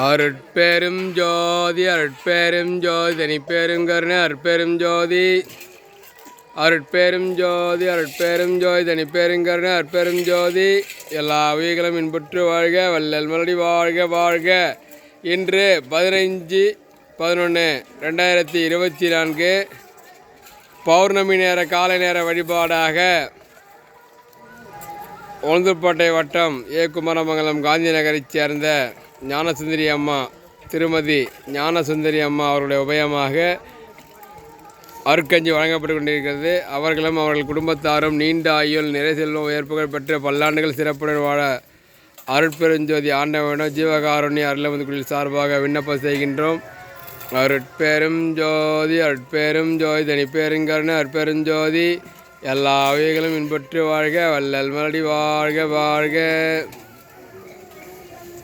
அருட்பெரும் ஜோதி அருட்பெரும் ஜோதி தனிப்பெரும் கருணை அருட்பெரும் ஜோதி. அருட்பெரும் ஜோதி அருட்பெரும் ஜோதி தனிப்பெரும் கருணை அருட்பெரும் ஜோதி. எல்லா உயிர்களும் இன்புற்று வாழ்க வல்லல் மறுபடி வாழ்க வாழ்க. இன்று பதினைஞ்சு பதினொன்று ரெண்டாயிரத்தி இருபத்தி நான்கு. பௌர்ணமி நேர காலை நேர வழிபாடாக உளுந்தூர்பேட்டை வட்டம் ஏ. குமரமங்கலம் காந்தி நகரைச் சேர்ந்த ஞானசுந்தரி அம்மா திருமதி ஞானசுந்தரி அம்மா அவருடைய உபயமாக அருக்கஞ்சி வழங்கப்பட்டு கொண்டிருக்கிறது. அவர்களும் அவர்கள் குடும்பத்தாரும் நீண்ட ஆயுள் நிறை செல்வம் உயர்ப்புகள் பெற்று பல்லாண்டுகள் சிறப்புடன் வாழ அருட்பெருஞ்சோதி ஆண்டவனோ ஜீவகாருண்ய அருளமது குழுவில் சார்பாக விண்ணப்பம் செய்கின்றோம். அருட்பெரும் ஜோதி அருட்பெரும் ஜோதி தனிப்பெருங்கருணை அருட்பெருஞ்சோதி எல்லா உயிர்களும் இன்பற்று வாழ்க வள்ளல் மறுபடி வாழ்க வாழ்க.